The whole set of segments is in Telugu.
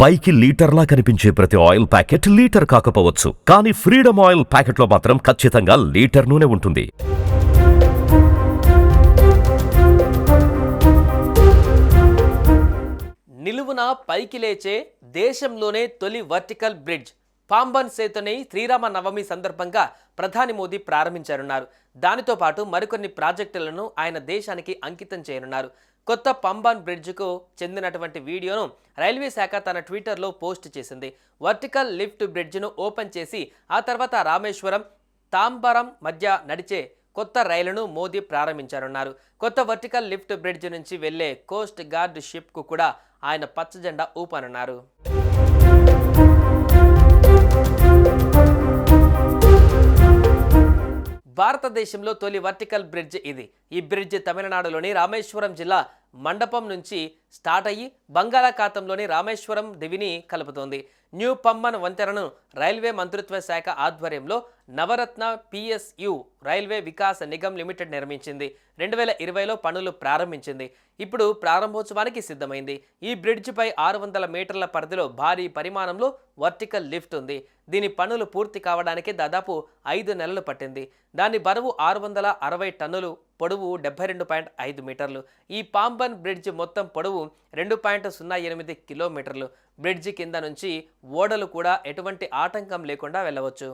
పైకి లీటర్లా కనిపించే ప్రతి ఆయిల్ ప్యాకెట్ లీటర్ కాకపోవచ్చు. కానీ ఫ్రీడమ్ ఆయిల్ ప్యాకెట్లో మాత్రం ఖచ్చితంగా లీటర్ నూనె ఉంటుంది. నిలువున పైకి లేచే దేశంలోనే తొలి వర్టికల్ బ్రిడ్జ్. పాంబన్ సేతుని శ్రీరామ నవమి సందర్భంగా ప్రధాని మోదీ ప్రారంభించారన్నారు. దానితో పాటు మరికొన్ని ప్రాజెక్టులను ఆయన దేశానికి అంకితం చేయనున్నారు. కొత్త పంబాన్ బ్రిడ్జ్కు చెందినటువంటి వీడియోను రైల్వే శాఖ తన ట్విట్టర్లో పోస్ట్ చేసింది. వర్టికల్ లిఫ్ట్ బ్రిడ్జ్ను ఓపెన్ చేసి ఆ తర్వాత రామేశ్వరం తాంబరం మధ్య నడిచే కొత్త రైలును మోదీ ప్రారంభించారన్నారు. కొత్త వర్టికల్ లిఫ్ట్ బ్రిడ్జ్ నుంచి వెళ్ళే కోస్ట్ గార్డ్ షిప్కు కూడా ఆయన పచ్చజెండా ఊపనున్నారు. భారతదేశంలో తొలి వర్టికల్ బ్రిడ్జ్ ఇది. ఈ బ్రిడ్జ్ తమిళనాడులోని రామేశ్వరం జిల్లా మండపం నుంచి స్టార్ట్ అయ్యి బంగాళాఖాతంలోని రామేశ్వరం దివిని కలుపుతోంది. న్యూ పమ్మన్ వంతెనను రైల్వే మంత్రిత్వ శాఖ ఆధ్వర్యంలో Navratna PSU railway Vikas Nigam limited నిర్మించింది. రెండు వేల ఇరవైలో పనులు ప్రారంభించింది. ఇప్పుడు ప్రారంభోత్సవానికి సిద్ధమైంది. ఈ బ్రిడ్జిపై ఆరు వందల మీటర్ల పరిధిలో భారీ పరిమాణంలో వర్టికల్ లిఫ్ట్ ఉంది. దీని పనులు పూర్తి కావడానికి దాదాపు ఐదు నెలలు పట్టింది. దాని బరువు ఆరు వందల అరవై టన్నులు. పొడవు డెబ్బై రెండు పాయింట్ ఐదు మీటర్లు. ఈ పాంబన్ బ్రిడ్జ్ మొత్తం పొడవు రెండు పాయింట్ సున్నా ఎనిమిది కిలోమీటర్లు. బ్రిడ్జి కింద నుంచి ఓడలు కూడా ఎటువంటి ఆటంకం లేకుండా వెళ్ళవచ్చు.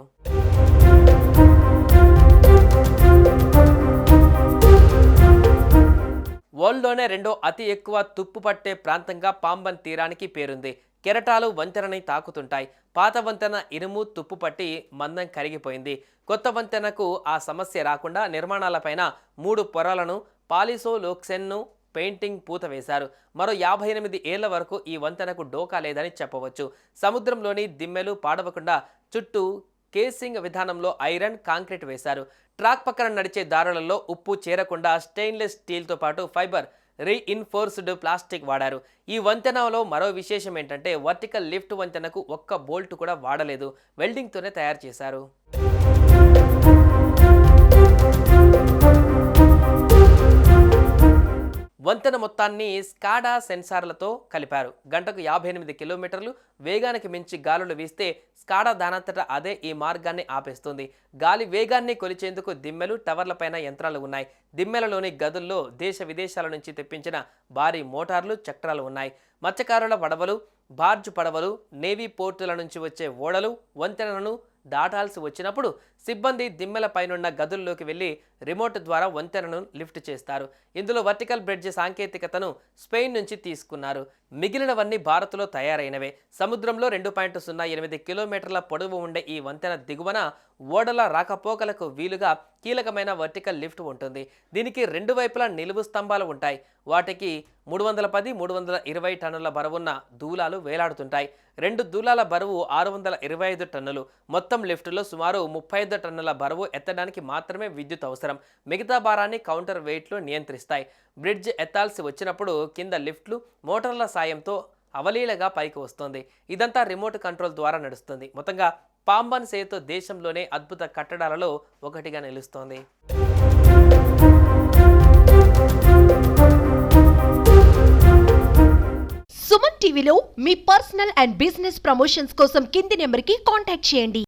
వరల్డ్లోనే రెండో అతి ఎక్కువ తుప్పు పట్టే ప్రాంతంగా పాంబన్ తీరానికి పేరుంది. కెరటాలు వంతెనని తాకుతుంటాయి. పాత వంతెన ఇనుము తుప్పు పట్టి మందం కరిగిపోయింది. కొత్త వంతెనకు ఆ సమస్య రాకుండా నిర్మాణాలపైన మూడు పొరలను పాలిసోలోక్సెన్ను పెయింటింగ్ పూత వేశారు. మరో యాభై ఎనిమిది ఏళ్ళ వరకు ఈ వంతెనకు డోకా లేదని చెప్పవచ్చు. సముద్రంలోని దిమ్మెలు పాడవకుండా చుట్టూ కేసింగ్ విధానంలో ఐరన్ కాంక్రీట్ వేశారు. ట్రాక్ పక్కన నడిచే దారులలో ఉప్పు చేరకుండా స్టెయిన్లెస్ స్టీల్తో పాటు ఫైబర్ రీఇన్ఫోర్స్డ్ ప్లాస్టిక్ వాడారు. ఈ వంతెనలో మరో విశేషం ఏంటంటే వర్టికల్ లిఫ్ట్ వంతెనకు ఒక్క బోల్ట్ కూడా వాడలేదు. వెల్డింగ్తోనే తయారు చేశారు. వంతెన మొత్తాన్ని స్కాడా సెన్సార్లతో కలిపారు. గంటకు యాభై ఎనిమిది కిలోమీటర్లు వేగానికి మించి గాలులు వీస్తే స్కాడా దానంతట అదే ఈ మార్గాన్ని ఆపేస్తుంది. గాలి వేగాన్ని కొలిచేందుకు దిమ్మెలు టవర్లపైన యంత్రాలు ఉన్నాయి. దిమ్మెలలోని గదుల్లో దేశ విదేశాల నుంచి తెప్పించిన భారీ మోటార్లు చక్రాలు ఉన్నాయి. మత్స్యకారుల పడవలు బార్జ్ పడవలు నేవీ పోర్టుల నుంచి వచ్చే ఓడలు వంతెనలను దాటాల్సి వచ్చినప్పుడు సిబ్బంది దిమ్మెల పైనున్న గదుల్లోకి వెళ్ళి రిమోట్ ద్వారా వంతెనను లిఫ్ట్ చేస్తారు. ఇందులో వర్టికల్ బ్రిడ్జ్ సాంకేతికతను స్పెయిన్ నుంచి తీసుకున్నారు. మిగిలినవన్నీ భారత్లో తయారైనవే. సముద్రంలో రెండు పాయింట్ సున్నా ఎనిమిది కిలోమీటర్ల పొడవు ఉండే ఈ వంతెన దిగువన ఓడల రాకపోకలకు వీలుగా కీలకమైన వర్టికల్ లిఫ్ట్ ఉంటుంది. దీనికి రెండు వైపులా నిలువు స్తంభాలు ఉంటాయి. వాటికి మూడు వందల పది మూడు వందల ఇరవై టన్నుల బరువున్న దూలాలు వేలాడుతుంటాయి. రెండు దూలాల బరువు ఆరు వందల ఇరవై ఐదు టన్నులు. మొత్తం లిఫ్టులో సుమారు ముప్పై ఐదు టన్నుల బరువు ఎత్తడానికి మాత్రమే విద్యుత్ అవసరం. మిగతా భారాన్ని కౌంటర్ వెయిట్లు నియంత్రిస్తాయి. బ్రిడ్జ్ ఎత్తాల్సి వచ్చినప్పుడు కింద లిఫ్ట్లు మోటార్ల సాయంతో అవలీలగా పైకి వస్తుంది. ఇదంతా రిమోట్ కంట్రోల్ ద్వారా నడుస్తుంది. మొత్తంగా పాంబన్ సేతు దేశంలోనే అద్భుత కట్టడాలలో ఒకటిగా నిలుస్తోంది. సుమన్ టీవీలో మీ పర్సనల్ అండ్ బిజినెస్ ప్రమోషన్స్ కోసం కింది నెంబర్కి కాంటాక్ట్ చేయండి.